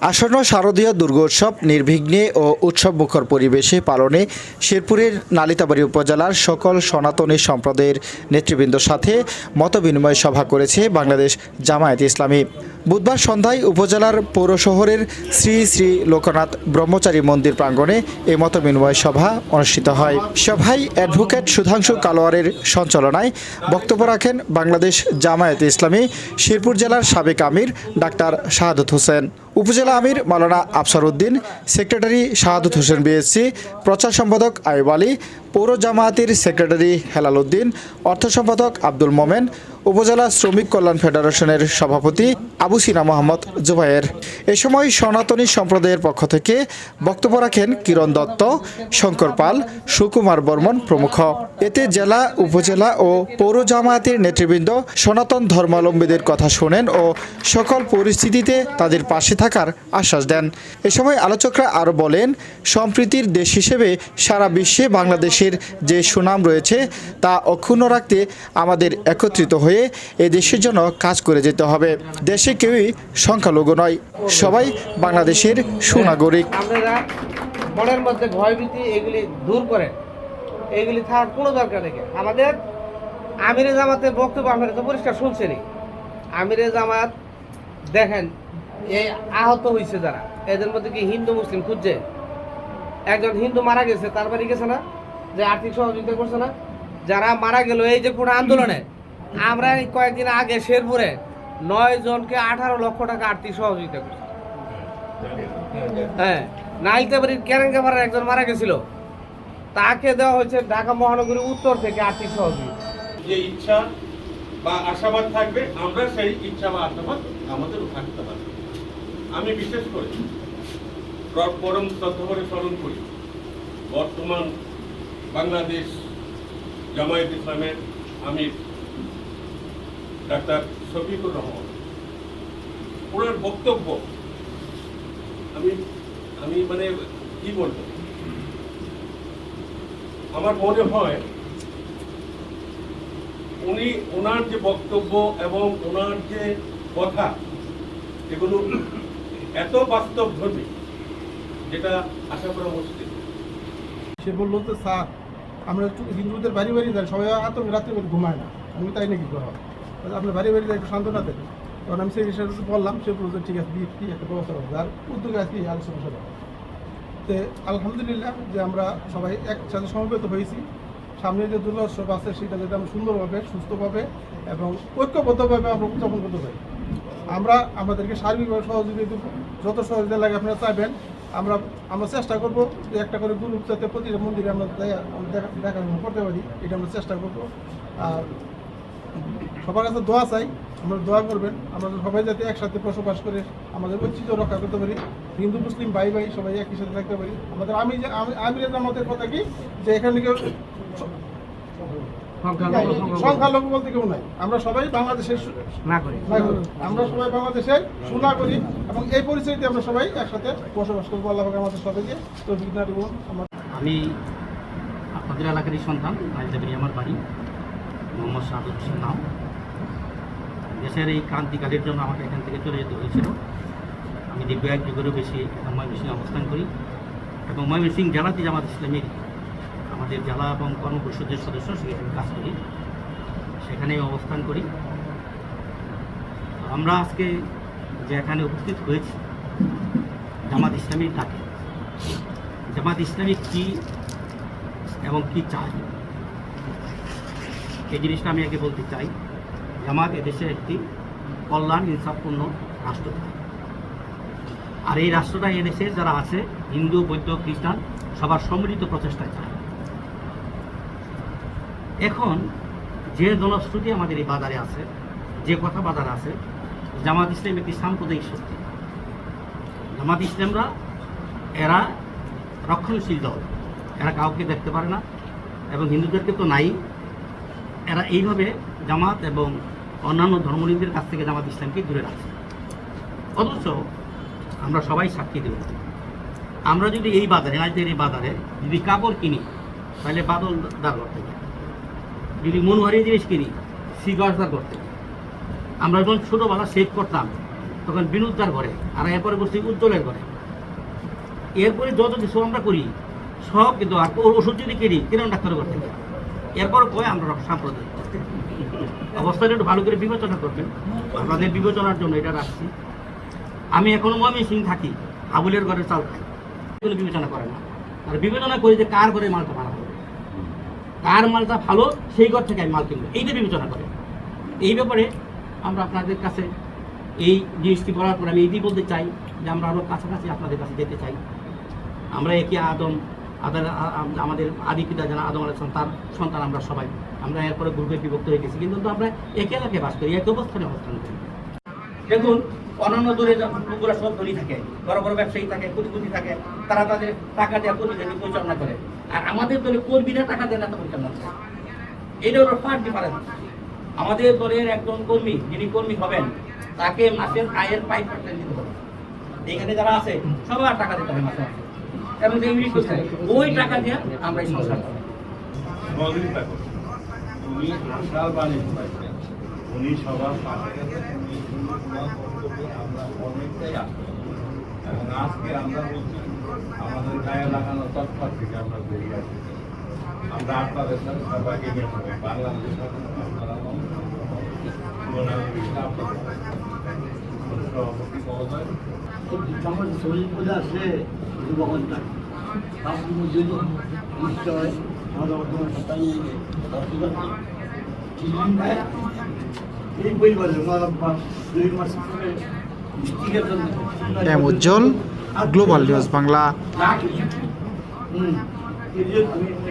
আসন্ন শারদীয় দুর্গোৎসব নির্বিঘ্নে ও উৎসবমুখর পরিবেশে পালনে শেরপুরের নালিতাবাড়ি উপজেলার সকল সনাতনী সম্প্রদায়ের নেতৃবৃন্দর সাথে মতবিনিময় সভা করেছে বাংলাদেশ জামায়াত ইসলামী। বুধবার সন্ধ্যায় উপজেলার পৌর শহরের শ্রী শ্রী লোকনাথ ব্রহ্মচারী মন্দির প্রাঙ্গণে এই মত বিনিময় সভা অনুষ্ঠিত হয়। সভায় অ্যাডভোকেট সুধাংশু কালোয়ারের সঞ্চালনায় বক্তব্য রাখেন বাংলাদেশ জামায়াত ইসলামী, শিরপুর জেলার সাবেক আমির ডাক্তার শাহাদত হোসেন। উপজেলা আমির মালানা আফসার উদ্দিন, সেক্রেটারি শাহাদত হোসেন বিএসসি, প্রচার সম্পাদক আইব আলী পৌর জামায়াতের সেক্রেটারি হেলাল উদ্দিন অর্থ সম্পাদক আব্দুল মোমেন, উপজেলা শ্রমিক কল্যাণ ফেডারেশনের সভাপতি আবু সিনা মোহাম্মদ জুবাইর এ সময় সনাতনী সম্প্রদায়ের পক্ষ থেকে বক্তব্য রাখেন কিরণ দত্ত, শঙ্কর পাল, সুকুমার বর্মন প্রমুখ। এতে জেলা, উপজেলা ও পৌর জামায়াতের নেতৃবৃন্দ সনাতন ধর্মাবলম্বীদের কথা শোনেন ও সকল পরিস্থিতিতে তাদের পাশে থাকার আশ্বাস দেন। এ সময় আলোচকরা আরও বলেন, সম্প্রীতির দেশ হিসেবে সারা বিশ্বে বাংলাদেশের যে সুনাম রয়েছে তা অক্ষুণ্ণ রাখতে আমাদের একত্রিত হয়ে এ দেশের জন্য কাজ করে যেতে হবে। দেশে কেউই সংখ্যালঘু নয়, সবাই বাংলাদেশের সুনাগরিক। আপনারা মধ্যে এগুলি দূর করেন। এগুলি থাকার কোনো দরকার নেই। আমাদের বক্তব্য পরিষ্কার জামাত দেখেন এই আহত হয়েছে যারা। এদের মধ্যে কি হিন্দু, মুসলিম খুঁজছে? একজন হিন্দু মারা গেছে, তার বাড়ি গেছে না? যে আর্থিক সহযোগিতা করছে না, যারা মারা গেল এই যে পুরো আন্দোলনে, আমরা কয়েকদিন আগে শেরপুরে নয় জনকে আঠারো লক্ষ টাকা আর্থিক সহযোগিতা করছি। হ্যাঁ নাইলতাবাড়ির কেরেঙ্গাপাড়ার একজন মারা গেছিল। তাকে দেওয়া হয়েছে ঢাকা মহানগরী উত্তর থেকে আর্থিক সহযোগিতা। যে ইচ্ছা বা আশাবাদ থাকবে, আমরা সেই ইচ্ছা বা আশাবাদ আমাদেরও থাকতে পারবে। আমি বিশেষ করে প্র- পরম শ্রদ্ধা করে স্মরণ করি, বর্তমান বাংলাদেশ জামায়াত ইসলামের আমির ডাক্তার শফিকুর রহমান। ওনার বক্তব্য, আমি আমি মানে কি বলব? আমার মনে হয় উনি, ওনার যে বক্তব্য এবং ওনার যে কথা, এগুলো এত বাস্তব ধর্মী যেটা আশা করা মুশকিল। সে বলল তো স্যার আমরা হিন্দুদের বাড়ি বাড়ি যাই, সবাই আতঙ্ক রাত্রে করে ঘুমায় না। আমি তাই নাকি করো আপনার বাড়ি বাড়ি যাই, একটু সান্ত্বনা দেবেন তখন আমি সেই বিষয়ে বললাম, সে বলল যে ঠিক আছে দিয়ে কি একটা ব্যবস্থা করব আর উদ্যোগে আজকে আলোচনা সভা। তো আলহামদুলিল্লাহ যে আমরা সবাই একসাথে সমবেত হয়েছি। সামনে যে দুর্গোৎসব আছে, সেটা যাতে আমরা সুন্দরভাবে, সুস্থভাবে এবং ঐক্যবদ্ধভাবে আমরা উদযাপন করতে পারি। আমরা আমাদেরকে সার্বিকভাবে সহযোগিতা যত সহযোগিতা লাগে আপনারা চাইবেন আমরা আমরা চেষ্টা করব যে একটা করে গ্রুপ যাতে প্রতিটা মন্দিরে আমরা দেখা- আমরা দেখাশোনা করতে পারি, এটা আমরা চেষ্টা করব। আর সবার কাছে দোয়া চাই, আমরা দোয়া করবেন, আমরা সবাই যাতে একসাথে বসবাস করে আমাদের ঐতিহ্য রক্ষা করতে পারি, হিন্দু, মুসলিম, ভাই ভাই সবাই একই সাথে থাকতে পারি। আমাদের আমি যে আমি আমাদের কথা কি? যে এখানে কেউ সংখ্যালঘু বলতে কেউ নাই। আমরা সবাই বাংলাদেশের না করি। আমরা সবাই বাংলাদেশের সুনা করি এবং এই পরিস্থিতিতে আমরা সবাই একসাথে বসবাস করব। আল্লাহ আমাদের সবাইকে তো আমি আপনাদের এলাকারই সন্তান নাইজাবেরি আমার বাড়ি মোহাম্মদ শাহাদুল হোসেন নাম। দেশের এই ক্রান্তিকালের জন্য আমাকে এখান থেকে চলে যেতে হয়েছিল। আমি দীর্ঘ এক যুগেরও বেশি ময়মনসিংহে অবস্থান করি এবং ময়মনসিংহ জেলাতে জামাত ইসলামের আমাদের জেলা এবং কর্মপরিষদের সদস্য সেখানে কাজ করি। সেখানে অবস্থান করি। আমরা আজকে যে এখানে উপস্থিত হয়েছি, জামাত ইসলামী ডাকে। জামাত ইসলামী কি এবং কি চায়? এই জিনিসটা আমি আগে বলতে চাই। জামাত এদেশে একটি কল্যাণ, ইনসাফপূর্ণ রাষ্ট্র। আর এই রাষ্ট্রটা এদেশে যারা আছে, হিন্দু, বৌদ্ধ, খ্রিস্টান, সবার সম্মিলিত প্রচেষ্টায় চায়। এখন যে জনশ্রুতি আমাদের এই বাজারে আছে, যে কথা বাজারে আছে, জামাত ইসলাম একটি সাম্প্রদায়িক শক্তি। জামাত ইসলামরা, এরা রক্ষণশীল দল। এরা কাউকে দেখতে পারে না এবং হিন্দুদেরকে তো নাই। এরা এইভাবে জামাত এবং অন্যান্য ধর্মনীতির কাছ থেকে জামাত ইসলামকে দূরে রাখছে। অথচ আমরা সবাই সাক্ষী দেব। আমরা যদি এই বাজারে রাজদের এই বাজারে যদি কাপড় কিনি, তাহলে বাদল দার করতে যদি মনোহারি জিনিস কিনি সিগারদার করতে। আমরা যখন ছোটোবেলা সেভ করতাম, তখন বিনুদ্দার ঘরে, আর এরপরে করছি উজ্জ্বলের ঘরে। এরপরে যত কিছু আমরা করি, সব কিন্তু আর ও- ওষুধ যদি কিনি কিরম ডাক্তার করতে এরপর কয় আমরা সাম্প্রদায়িক। অবস্থাটা একটু ভালো করে বিবেচনা করবেন। আপনাদের বিবেচনার জন্য এটা রাখছি। আমি এখনও ময়মন সিং থাকি আবুলের ঘরের চাল খাই বিবেচনা করে না। আর বিবেচনা করি যে কার ঘরে মালটা কার মালটা ভালো, সেই ঘর থেকে আমি মাল কিনবো। এইটা বিবেচনা করে। এই ব্যাপারে আমরা আপনাদের কাছে এই জিনিসটি বলার পর আমি এইটি বলতে চাই যে আমরা আরও কাছাকাছি আপনাদের কাছে যেতে চাই। আমরা একে আদম, আদার আমাদের আদি পিতা যারা আদম আলাহ তার সন্তান আমরা সবাই। আমরা এরপরে গ্রুপে বিভক্ত হয়ে গেছি। কিন্তু আমরা একে এলাকায় বাস করি, এক অবস্থানে অবস্থান করি। দেখুন অন্যান্য দূরে লোকগুলো সব ধনী থাকে, বড় বড় ব্যবসায়ী থাকে কোটিপতি থাকে, তারা তাদের টাকা দেওয়া কর্মীদেরকে পরিচালনা করে। আর আমাদের দলে কর্মীরা টাকা দেয় না পরিচালনা করে। এটা হলো ফার্স্ট ডিফারেন্স আমাদের দলের একজন কর্মী, যিনি কর্মী হবেন, তাকে মাসের আয়ের ফাইভ পার্সেন্ট দিতে হবে। এখানে যারা আছে, সবার টাকা দিতে হবে মাসে এবং যে ইউনিট করছে, ওই টাকা দিয়ে আমরা এই সংসার করব। উনি সবার পাশে গেছেন উনি সুন্দর দোয়া করতে আমরা অনেকটাই আশা এবং আজকে আমরা বলছি আমাদের গায়ে লাগানো তৎপর থেকে আমরা বেরিয়ে আসছি। আমরা আপনাদের সাথে সবাইকে নিয়ে হবে বাংলাদেশের সাথে আপনারা সভাপতি মহোদয়। শরীর আপনি যদি নিশ্চয় এই দুই মাস জন্য উজ্জ্বল। Global news Bangla.